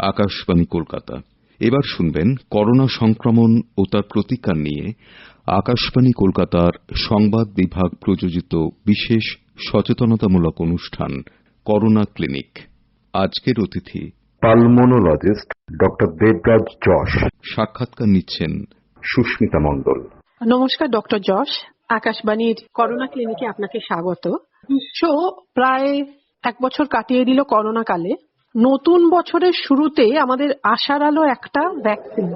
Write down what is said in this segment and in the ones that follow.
আকাশবাণী কলকাতা। এবার শুনবেন করোনা সংক্রমণ ও তার প্রতিকার নিয়ে আকাশবাণী কলকাতার সংবাদ বিভাগ প্রযোজিত বিশেষ সচেতনতামূলক অনুষ্ঠান করোনা ক্লিনিক। আজকের অতিথি পালমোনোলজিস্ট ডক্টর দেবরাজ যশ। সাক্ষাৎকার নিচ্ছেন সুস্মিতা মণ্ডল। নমস্কার ডক্টর যশ। আকাশবাণীর করোনা ক্লিনিকে আপনাকে স্বাগত। বিশ্ব প্রায় এক বছর কাটিয়ে দিল করোনা কালে নতুন বছরের শুরুতে আমাদের আশার আলো একটা ভ্যাকসিন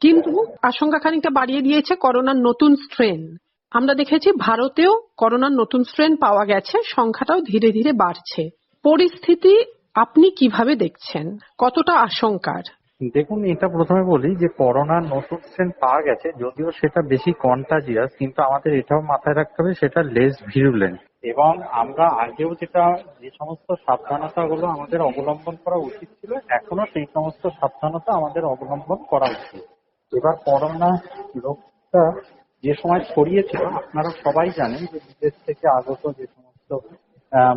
কিন্তু আশঙ্কা খানিকটা বাড়িয়ে দিয়েছে করোনার নতুন স্ট্রেন আমরা দেখেছি ভারতেও করোনার নতুন স্ট্রেন পাওয়া গেছে, সংখ্যাটাও ধীরে ধীরে বাড়ছে। পরিস্থিতি আপনি কীভাবে দেখছেন? কতটা আশঙ্কার? দেখুন, এটা প্রথমে বলি যে করোনার নতুন স্ট্রেন পাওয়া গেছে, যদিও সেটা বেশি কন্টাজিয়াস কিন্তু আমাদের এটাও মাথায় রাখতে হবে সেটা লেস ভিরুলেন্ট এবং আমরা আগেও যেটা, যে সমস্ত সাবধানতাগুলো আমাদের অবলম্বন করা উচিত ছিল, এখনও সেই সমস্ত সাবধানতা আমাদের অবলম্বন করা উচিত। এবার করোনা রোগটা যে সময় ছড়িয়েছিল, আপনারা সবাই জানেন যে বিদেশ থেকে আগত যে সমস্ত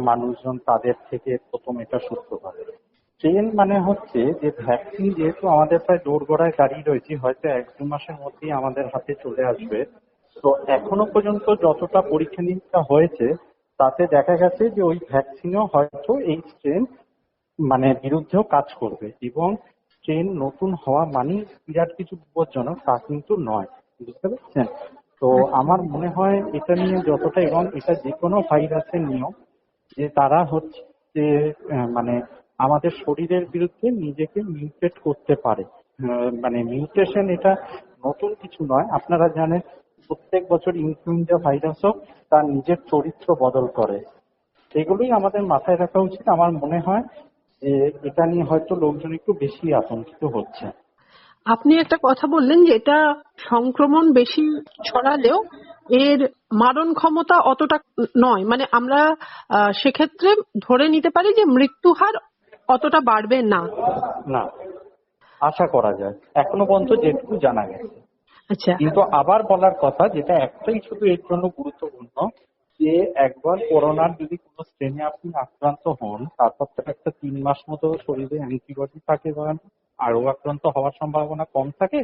মানুষজন তাদের থেকে প্রথম এটা সূত্রপাত ট্রেন মানে হচ্ছে যে ভ্যাকসিন যেহেতু আমাদের প্রায় দোরগোড়ায় দাঁড়িয়ে রয়েছে, হয়তো এক দু মাসের মধ্যেই আমাদের হাতে চলে আসবে। তো এখনও পর্যন্ত যতটা পরীক্ষা নিরীক্ষা হয়েছে তাতে দেখা গেছে যে ওই ভ্যাকসিনও হয়তো এই স্ট্রেন মানে বিরুদ্ধেও কাজ করবে এবং ট্রেন নতুন হওয়া মানেই বিরাট কিছু বিপজ্জনক তা কিন্তু নয়। বুঝতে পারছেন? তো আমার মনে হয় এটা নিয়ে যতটা এবং এটা যে কোনো ভাইরাসের নিয়ম যে তারা হচ্ছে যে মানে আমাদের শরীরের বিরুদ্ধে নিজেকে মিউটেট করতে পারে। মানে মিউটেশন এটা নতুন কিছু নয়। আপনারা জানেন প্রত্যেক বছর ইনফ্লুয়েঞ্জা ভাইরাসও তার নিজের চরিত্র বদল করে। এগুলোই আমাদের মাথায় রাখা উচিত। আমার মনে হয় যে এটা নিয়ে হয়তো লোকজন একটু বেশি আতঙ্কিত হচ্ছে। আপনি একটা কথা বললেন যে এটা সংক্রমণ বেশি ছড়ালেও এর মারণ ক্ষমতা অতটা নয়। মানে আমরা সেক্ষেত্রে ধরে নিতে পারি যে মৃত্যু হার অতটা বাড়বে না। না। আশা করা যায়। এখনও পর্যন্ত যেটুকু জানা গেছে। কিন্তু আবার বলার কথা যেটা একটাই শুধু এর জন্য গুরুত্বপূর্ণ যে একবার করোনার যদি কোনো স্ট্রেনে আপনি আক্রান্ত হন তারপর তো একটা তিন মাস মতো শরীরে অ্যান্টিবডি থাকে বা আরও আক্রান্ত হওয়ার সম্ভাবনা কম থাকে।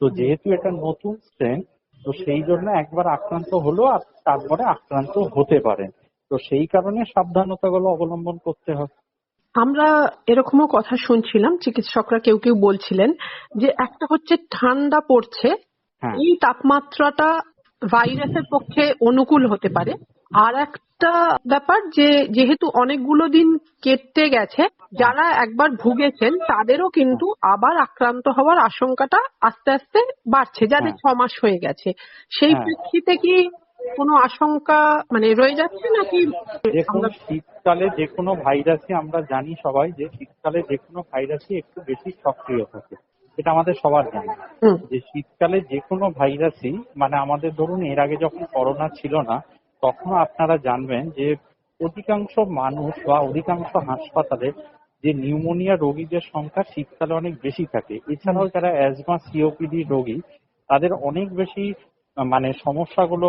তো যেহেতু এটা নতুন স্ট্রেন তো সেই জন্য একবার আক্রান্ত হলো আর তারপরে আক্রান্ত হতে পারেন তো সেই কারণে সাবধানতাগুলো অবলম্বন করতে হবে আমরা এরকমও কথা শুনছিলাম চিকিৎসকরা কেউ কেউ বলছিলেন যে একটা হচ্ছে ঠান্ডা পড়ছে এই তাপমাত্রাটা ভাইরাসের পক্ষে অনুকূল হতে পারে। আর একটা ব্যাপার যে যেহেতু অনেকগুলো দিন কেটে গেছে যারা একবার ভুগেছেন তাদেরও কিন্তু আবার আক্রান্ত হওয়ার আশঙ্কাটা আস্তে আস্তে বাড়ছে যাদের ছ মাস হয়ে গেছে। সেই হ্যাঁ। প্রেক্ষিতে কি কোনো আশঙ্কা মানে রয়ে যাচ্ছে নাকি দেখুন শীতকালে যে কোনো ভাইরাসই আমরা জানি সবাই যে শীতকালে যে কোনো ভাইরাসই একটু বেশি সক্রিয় থাকে। এটা আমাদের সবার জানা। যে শীতকালে যে কোনো ভাইরাসই মানে আমাদের ধরুন এর আগে যখন করোনা ছিল না তখন আপনারা জানবেন যে অধিকাংশ মানুষ বা অধিকাংশ হাসপাতালে যে নিউমোনিয়া রোগীদের সংখ্যা শীতকালে অনেক বেশি থাকে। এছাড়াও যারা অ্যাজমা সিওপিডি রোগী তাদের অনেক বেশি মানে সমস্যাগুলো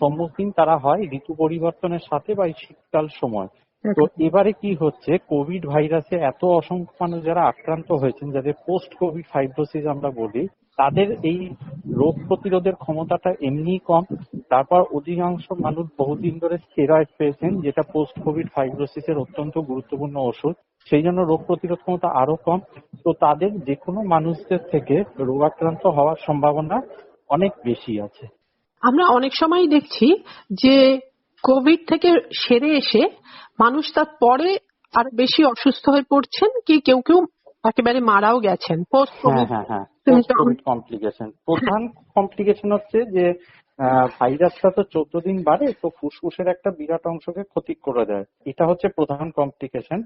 সম্মুখীন তারা হয় ঋতু পরিবর্তনের সাথে বা এই শীতকাল সময়। তো এবারে কি হচ্ছে কোভিড ভাইরাসে এত অসংখ্য মানুষ যারা আক্রান্ত হয়েছেন যাদের পোস্ট কোভিড ফাইব্রোসিস আমরা বলি তাদের এই রোগ প্রতিরোধের ক্ষমতাটা এমনি কম। তারপর অধিকাংশ মানুষ বহুদিন ধরে স্টেরয়েড পেয়েছেন যেটা পোস্ট কোভিড ফাইব্রোসিসের অত্যন্ত গুরুত্বপূর্ণ ওষুধ। সেই জন্য রোগ প্রতিরোধ ক্ষমতা আরও কম। তো তাদের যে কোনো মানুষদের থেকে রোগাক্রান্ত হওয়ার সম্ভাবনা অনেক বেশি আছে। আমরা অনেক সময় দেখছি যে কোভিড থেকে সেরে এসে মানুষ তার পরে আরও বেশি অসুস্থ হয়ে পড়ছেন কি কেউ কেউ একেবারে মারাও গেছেন? পোস্ট হ্যাঁ হ্যাঁ হ্যাঁ। কোভিড কমপ্লিকেশন প্রধান কমপ্লিকেশন হচ্ছে যে ভাইরাসটা তো চোদ্দ দিন বাড়ে তো ফুসফুসের একটা বিরাট অংশকে ক্ষতি করে দেয়। এটা হচ্ছে প্রধান কমপ্লিকেশন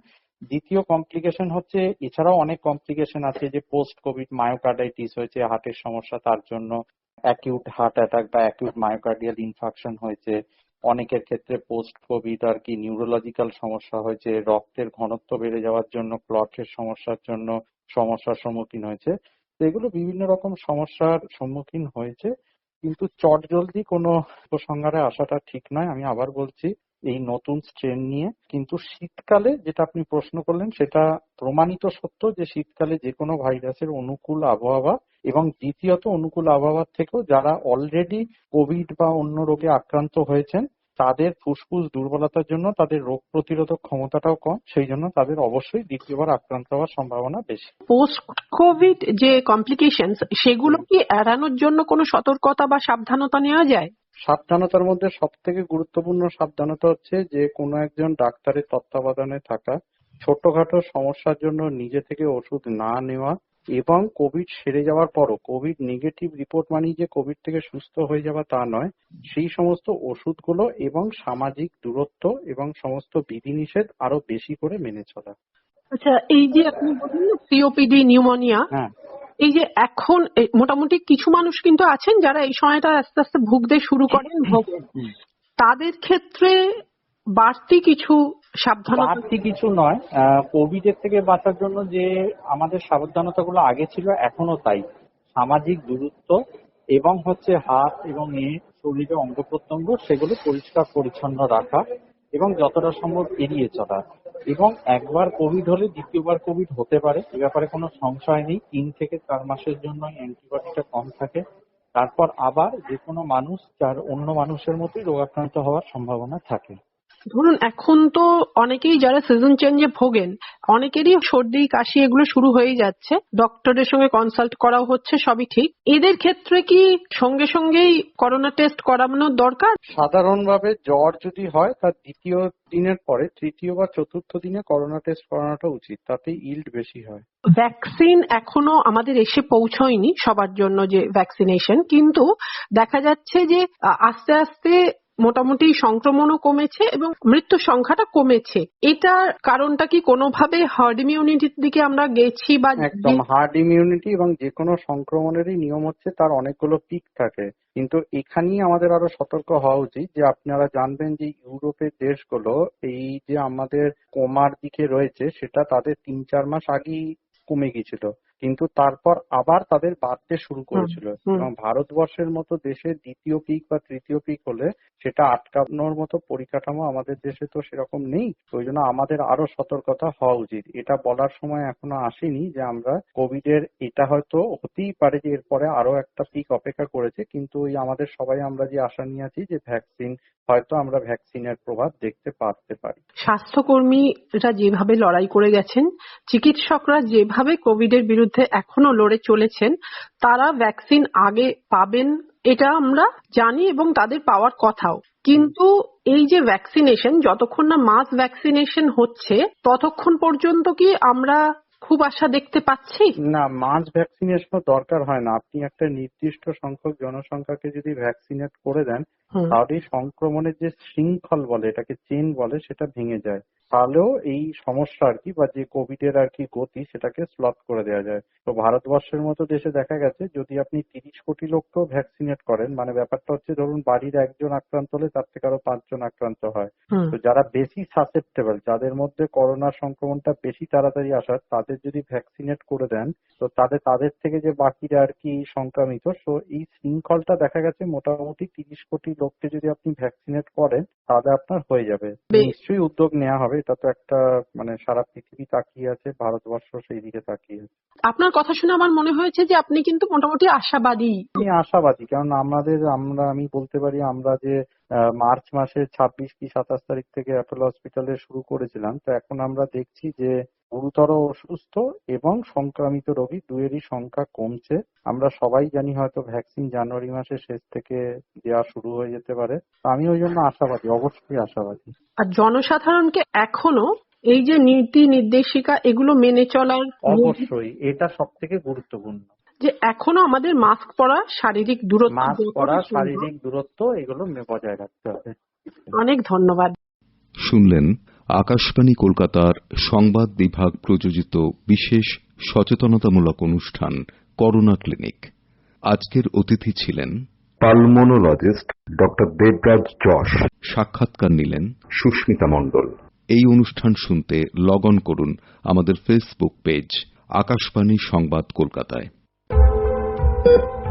দ্বিতীয় কমপ্লিকেশন হচ্ছে এছাড়াও অনেক কমপ্লিকেশন আছে যে পোস্ট কোভিড মায়োকার্ডাইটিস হয়েছে হার্টের সমস্যা তার জন্য অ্যাকিউট হার্ট অ্যাটাক বা অ্যাকিউট মায়োকার্ডিয়াল ইনফাকশন হয়েছে। অনেকের ক্ষেত্রে পোস্ট কোভিড আর কি নিউরোলজিক্যাল সমস্যা হয়েছে, রক্তের ঘনত্ব বেড়ে যাওয়ার জন্য ক্লটের সমস্যার জন্য সমস্যার সম্মুখীন হয়েছে। তো এগুলো বিভিন্ন রকম সমস্যার সম্মুখীন হয়েছে, কিন্তু চট জলদি কোনো উপসংহারে আসাটা ঠিক নয়। আমি আবার বলছি এই নতুন স্ট্রেন নিয়ে। কিন্তু শীতকালে যেটা আপনি প্রশ্ন করলেন, সেটা প্রমাণিত সত্য যে শীতকালে যে কোনো ভাইরাসের অনুকূল আবহাওয়া এবং দ্বিতীয়ত অনুকূল আবহাওয়ার থেকেও যারা অলরেডি কোভিড বা অন্য রোগে আক্রান্ত হয়েছেন, তাদের ফুসফুস দুর্বলতার জন্য তাদের রোগ প্রতিরোধক ক্ষমতাটাও কম, সেই জন্য তাদের অবশ্যই দ্বিতীয়বার আক্রান্ত হওয়ার সম্ভাবনা বেশি। পোস্ট কোভিড যে কমপ্লিকেশনস সেগুলো কি এড়ানোর জন্য কোনো সতর্কতা বা সাবধানতা নেওয়া যায়? সাবধানতার মধ্যে সব থেকে গুরুত্বপূর্ণ সাবধানতা হচ্ছে যে কোনো একজন ডাক্তারের তত্ত্বাবধানে থাকা ছোটখাটো সমস্যার জন্য নিজে থেকে ওষুধ না নেওয়া এবং কোভিড সেরে যাওয়ার পরও কোভিড নেগেটিভ রিপোর্ট মানেই যে কোভিড থেকে সুস্থ হয়ে যাওয়া তা নয় সেই সমস্ত ওষুধগুলো এবং সামাজিক দূরত্ব এবং সমস্ত বিধিনিষেধ আরও বেশি করে মেনে চলা। আচ্ছা এই যে আপনি বললেন সিওপিডি নিউমোনিয়া হ্যাঁ। এই যে এখন মোটামুটি কিছু মানুষ কিন্তু আছেন যারা এই সময়টা আস্তে আস্তে ভুগতে শুরু করেন ভোগেন তাদের ক্ষেত্রে বাড়তি কিছু সাবধানতা? বাড়তি কিছু নয়। কোভিড এর থেকে বাঁচার জন্য যে আমাদের সাবধানতাগুলো আগে ছিল এখনও তাই। সামাজিক দূরত্ব এবং হচ্ছে হাত এবং এ শরীরে অঙ্গ প্রত্যঙ্গ সেগুলো পরিষ্কার পরিচ্ছন্ন রাখা এবং যতটা সম্ভব এড়িয়ে চলা। এবং একবার কোভিড হলে দ্বিতীয়বার কোভিড হতে পারে, এ ব্যাপারে কোনো সংশয় নেই। তিন থেকে চার মাসের জন্য অ্যান্টিবডিটা কম থাকে। তারপর আবার যে কোনো মানুষ, যার অন্য মানুষের মতোই রোগাক্রান্ত হওয়ার সম্ভাবনা থাকে। ধরুন এখন তো অনেকেই যারা সিজন চেঞ্জে ভোগেন অনেকেরই সর্দি কাশি এগুলো শুরু হয়ে যাচ্ছে। ডক্টরের সঙ্গে কনসাল্ট করাও হচ্ছে সবই ঠিক। এদের ক্ষেত্রে কি সঙ্গে সঙ্গেই করোনা টেস্ট করানোর দরকার? সাধারণভাবে জ্বর যদি হয় তার দ্বিতীয় দিনের পরে তৃতীয় বা চতুর্থ দিনে করোনা টেস্ট করানোটা উচিত। তাতে ইল্ড বেশি হয়। ভ্যাকসিন এখনও আমাদের এসে পৌঁছয়নি সবার জন্য যে ভ্যাকসিনেশন কিন্তু দেখা যাচ্ছে যে আস্তে আস্তে মোটামুটি সংক্রমণও কমেছে এবং মৃত্যুর সংখ্যাটা কমেছে। এটার কারণটা কি কোনোভাবে হার্ড ইমিউনিটির দিকে আমরা গেছি বা একদম হার্ড ইমিউনিটি এবং যে কোনো সংক্রমণেরই নিয়ম হচ্ছে তার অনেকগুলো পিক থাকে। কিন্তু এখানেই আমাদের আরও সতর্ক হওয়া উচিত যে আপনারা জানবেন যে ইউরোপের দেশগুলো এই যে আমাদের কমার দিকে রয়েছে সেটা তাদের তিন চার মাস আগেই কমে গিয়েছিল। কিন্তু তারপর আবার তাদের বাড়তে শুরু করেছিল। এবং ভারতবর্ষের মতো দেশে দ্বিতীয় পিক বা তৃতীয় পিক হলে সেটা আটকানোর মতো পরিকাঠামো আমাদের দেশে তো সেরকম নেই। ওই জন্য আমাদের আরও সতর্কতা হওয়া উচিত। এটা বলার সময় এখনও আসেনি যে আমরা কোভিড এর এটা হয়তো হতেই পারে যে এরপরে আরও একটা পিক অপেক্ষা করেছে কিন্তু ওই আমাদের সবাই আমরা যে আশা নিয়ে আছি যে ভ্যাকসিন হয়তো আমরা ভ্যাকসিনের প্রভাব দেখতে পারতে পারি। স্বাস্থ্যকর্মীরা যেভাবে লড়াই করে গেছেন চিকিৎসকরা যেভাবে কোভিড এর বিরুদ্ধে এখনও লড়ে চলেছেন, তারা ভ্যাকসিন আগে পাবেন, এটা আমরা জানি এবং তাদের পাওয়ার কথাও। কিন্তু এই যে ভ্যাকসিনেশন যতক্ষণ না মাস ভ্যাকসিনেশন হচ্ছে, ততক্ষণ পর্যন্ত কি আমরা খুব আশা দেখতে পাচ্ছি? না মাস ভ্যাকসিনেশন দরকার হয় না। আপনি একটা নির্দিষ্ট সংখ্যক জনসংখ্যাকে যদি ভ্যাকসিনেট করে দেন তাহলে সংক্রমণের যে শৃঙ্খল বলে এটাকে চেন বলে সেটা ভেঙে যায়। তাহলেও এই সমস্যা আর কি বা যে কোভিড এর আর কি গতি সেটাকে স্লথ করে দেওয়া যায়। তো ভারতবর্ষের মতো দেশে দেখা গেছে যদি আপনি তিরিশ কোটি লোককেও ভ্যাকসিনেট করেন মানে ব্যাপারটা হচ্ছে ধরুন বাড়ির একজন আক্রান্ত হলে তার থেকে আরও পাঁচজন আক্রান্ত হয়। তো যারা বেশি সাসেপ্টেবল যাদের মধ্যে করোনা সংক্রমণটা বেশি তাড়াতাড়ি আসার তাদের যদি ভ্যাকসিনেট করে দেন তো তাদের তাদের থেকে যে বাকিরা আর কি সংক্রামিত তো এই শৃঙ্খলটা দেখা গেছে মোটামুটি তিরিশ কোটি লোককে যদি আপনি ভ্যাকসিনেট করেন তাহলে আপনার হয়ে যাবে। নিশ্চয়ই উদ্যোগ নেওয়া হবে এটা তো একটা মানে সারা পৃথিবী তাকিয়ে আছে ভারতবর্ষ সেই দিকে তাকিয়ে আছে আপনার কথা শুনে আমার মনে হয়েছে যে আপনি কিন্তু মোটামুটি আশাবাদী আমি আশাবাদী কারণ আমাদের আমরা আমি বলতে পারি আমরা যে মার্চ মাসের ছাব্বিশ কি সাতাশ তারিখ থেকে অ্যাপোলো হসপিটালে শুরু করেছিলাম। তো এখন আমরা দেখছি যে গুরুতর অসুস্থ এবং সংক্রামিত রোগী দুয়েরই সংখ্যা কমছে। আমরা সবাই জানি হয়তো ভ্যাকসিন জানুয়ারি মাসের শেষ থেকে দেওয়া শুরু হয়ে যেতে পারে। আমি ওই জন্য আশাবাদী অবশ্যই আশাবাদী। আর জনসাধারণকে এখনও এই যে নীতি নির্দেশিকা এগুলো মেনে চলার অবশ্যই এটা সব থেকে গুরুত্বপূর্ণ। যে এখনও আমাদের মাস্ক পরা শারীরিক দূরত্ব মাস্ক পরা শারীরিক দূরত্ব এগুলো মে- বজায় রাখতে হবে। অনেক ধন্যবাদ। শুনলেন আকাশবাণী কলকাতার সংবাদ বিভাগ প্রযোজিত বিশেষ সচেতনতামূলক অনুষ্ঠান করোনা ক্লিনিক। আজকের অতিথি ছিলেন পালমোনোলজিস্ট ডক্টর দেবরাজ যশ। সাক্ষাৎকার নিলেন সুস্মিতা মণ্ডল। এই অনুষ্ঠান শুনতে লগ অন করুন আমাদের ফেসবুক পেজ আকাশবাণী সংবাদ কলকাতায়। Thank you.